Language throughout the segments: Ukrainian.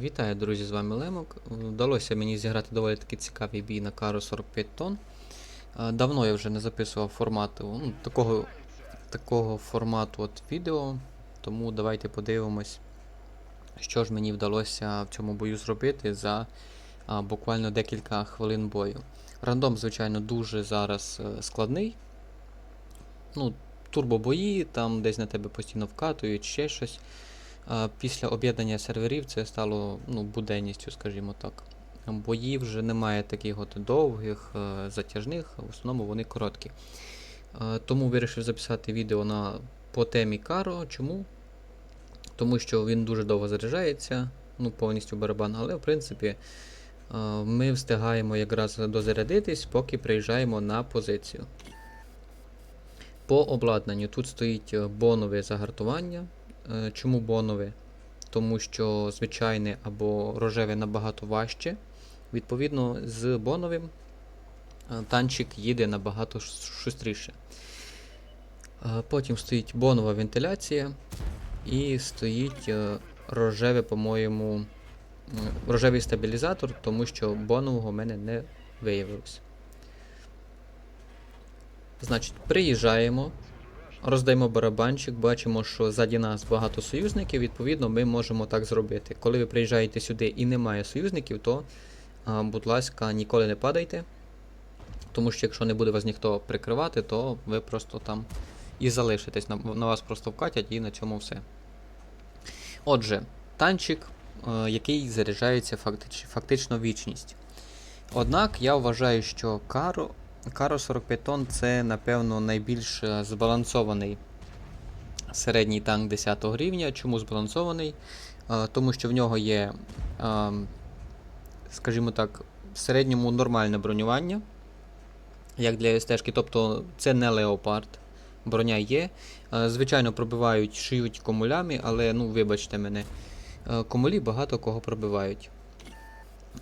Вітаю, друзі, з вами Лемок. Вдалося мені зіграти доволі таки цікавий бій на кару 45 тонн. Давно я вже не записував формату, ну, такого, такого формату от відео, тому давайте подивимось, що ж мені вдалося в цьому бою зробити за а, буквально декілька хвилин бою. Рандом, звичайно, дуже зараз е, складний. Ну, турбобої, там десь на тебе постійно вкатують, ще щось. Після об'єднання серверів це стало ну, буденністю, скажімо так. Бої вже немає таких от довгих, е, затяжних, в основному вони короткі. Е, Тому вирішив записати відео на, по темі Каро. Чому? Тому що він дуже довго заряджається, ну, повністю барабан, але в принципі е, ми встигаємо якраз дозарядитись, поки приїжджаємо на позицію. По обладнанню тут стоїть бонове загартування. Е, Чому бонове? Тому що звичайне або рожеве набагато важче. Відповідно, з боновим е, танчик їде набагато шустріше. Е, Потім стоїть бонова вентиляція і стоїть рожеве, по-моєму, рожевий стабілізатор, тому що бонового в мене не виявилось. Значить, приїжджаємо, роздаємо барабанчик, бачимо, що ззаді нас багато союзників, відповідно, ми можемо так зробити. Коли ви приїжджаєте сюди і немає союзників, то, будь ласка, ніколи не падайте. Тому що якщо не буде вас ніхто прикривати, то ви просто там і залишитесь. На, на вас просто вкатять і на цьому все. Отже, танчик, е, який заряджається фактич, фактично вічність. Однак я вважаю, що Каро, Каро 45 тонн це, напевно, найбільш е, збалансований середній танк 10 рівня. Чому збалансований? Е, Тому що в нього є, е, скажімо так, в середньому нормальне бронювання, як для СТ-шки, тобто це не леопард. Броня є. Е, Звичайно, пробивають, шиють комулями, але ну, вибачте мене, комулі багато кого пробивають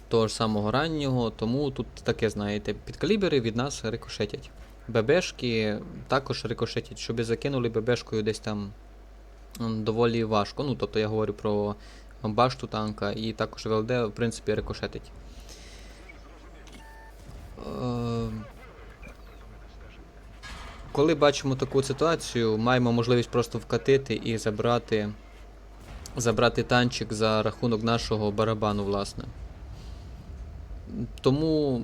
того ж самого раннього, тому тут таке, знаєте, підкалібери від нас рикошетять. ББшки також рикошетять, щоб закинули ББшкою десь там доволі важко. Ну, тобто я говорю про башту танка і також ВЛД, в принципі, рикошетить. Е, Коли бачимо таку ситуацію, маємо можливість просто вкатити і забрати, забрати танчик за рахунок нашого барабану, власне. Тому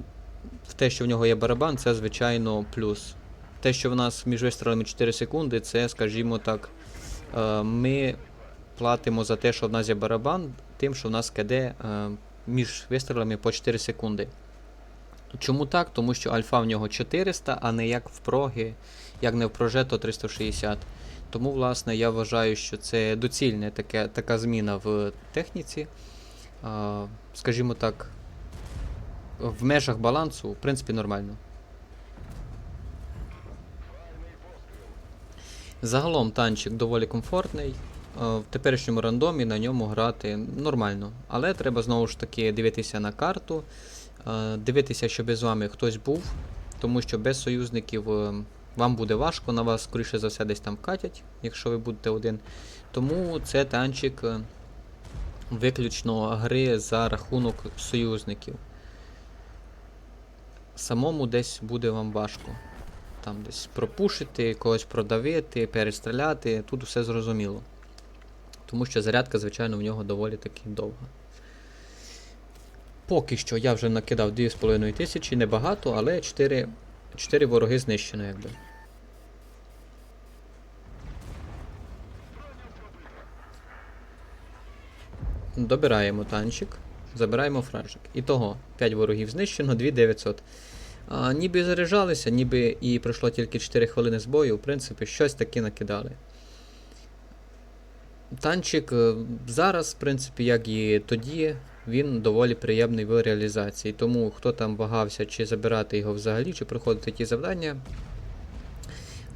те, що в нього є барабан, це звичайно плюс. Те, що в нас між вистрілами 4 секунди, це, скажімо так, е, ми платимо за те, що в нас є барабан, тим, що в нас КД е, між вистрілами по 4 секунди. Чому так? Тому що альфа в нього 400, а не як в проги, як не в прожето 360. Тому, власне, я вважаю, що це доцільна таке, така зміна в техніці. Скажімо так, в межах балансу, в принципі, нормально. Загалом танчик доволі комфортний. е, В теперішньому рандомі на ньому грати нормально. Але треба знову ж таки дивитися на карту, е, дивитися, щоб з вами хтось був, тому що без союзників е, вам буде важко, на вас, скоріше за все, десь там вкатять, якщо ви будете один. Тому це танчик виключно гри за рахунок союзників. Самому десь буде вам важко. Там десь пропушити, когось продавити, перестріляти, тут все зрозуміло. Тому що зарядка, звичайно, в нього доволі таки довга. Поки що я вже накидав 2,5 тисячі, небагато, але 4, 4 вороги знищено якби. Добираємо танчик, забираємо фражик. Ітого 5 ворогів знищено, 2900. А, ніби заряджалися, ніби і пройшло тільки 4 хвилини з бою, в принципі, щось таки накидали. Танчик е, зараз, в принципі, як і тоді, він доволі приємний в реалізації. Тому хто там вагався, чи забирати його взагалі, чи проходити ті завдання.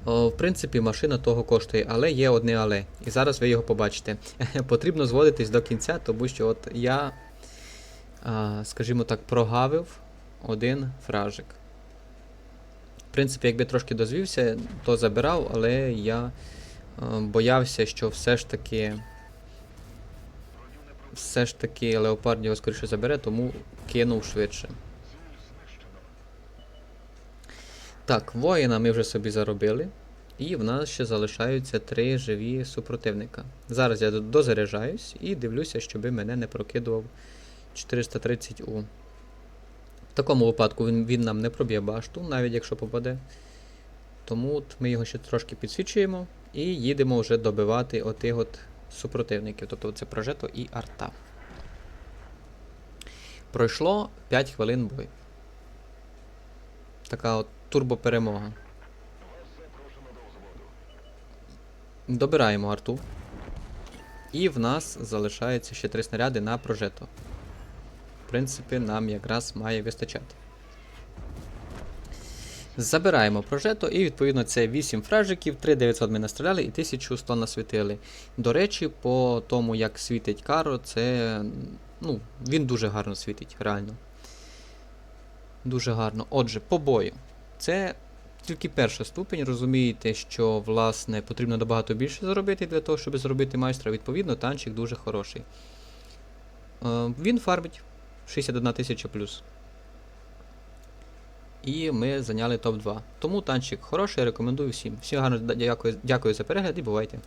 О, в принципі, машина того коштує, але є одне але. І зараз ви його побачите. Потрібно зводитись до кінця, тому що от я, скажімо так, прогавив один фражик. В принципі, якби трошки дозвівся, то забирав, але я е, боявся, що все ж таки все ж таки леопард його скоріше забере, тому кинув швидше. Так, воїна ми вже собі заробили. І в нас ще залишаються три живі супротивника. Зараз я дозаряджаюсь і дивлюся, щоби мене не прокидував 430У. В такому випадку він, він нам не проб'є башту, навіть якщо попаде. Тому от ми його ще трошки підсвічуємо і їдемо вже добивати отих от супротивників. Тобто це прожето і арта. Пройшло 5 хвилин бою. Така от турбоперемога. Добираємо арту. І в нас залишається ще три снаряди на прожето. Принципі, нам якраз має вистачати. Забираємо прожето, і відповідно це 8 фражиків, 3900 ми настріляли і 1100 насвітили. До речі, по тому, як світить каро, це. Ну, він дуже гарно світить, реально. Дуже гарно. Отже, по бою. Це тільки перша ступень. Розумієте, що власне потрібно набагато більше заробити для того, щоб зробити майстра. Відповідно, танчик дуже хороший. Е, він фармить 61 тисяча плюс. І ми зайняли топ-2. Тому танчик хороший, рекомендую всім. Всім гарно дякую, дякую за перегляд і бувайте.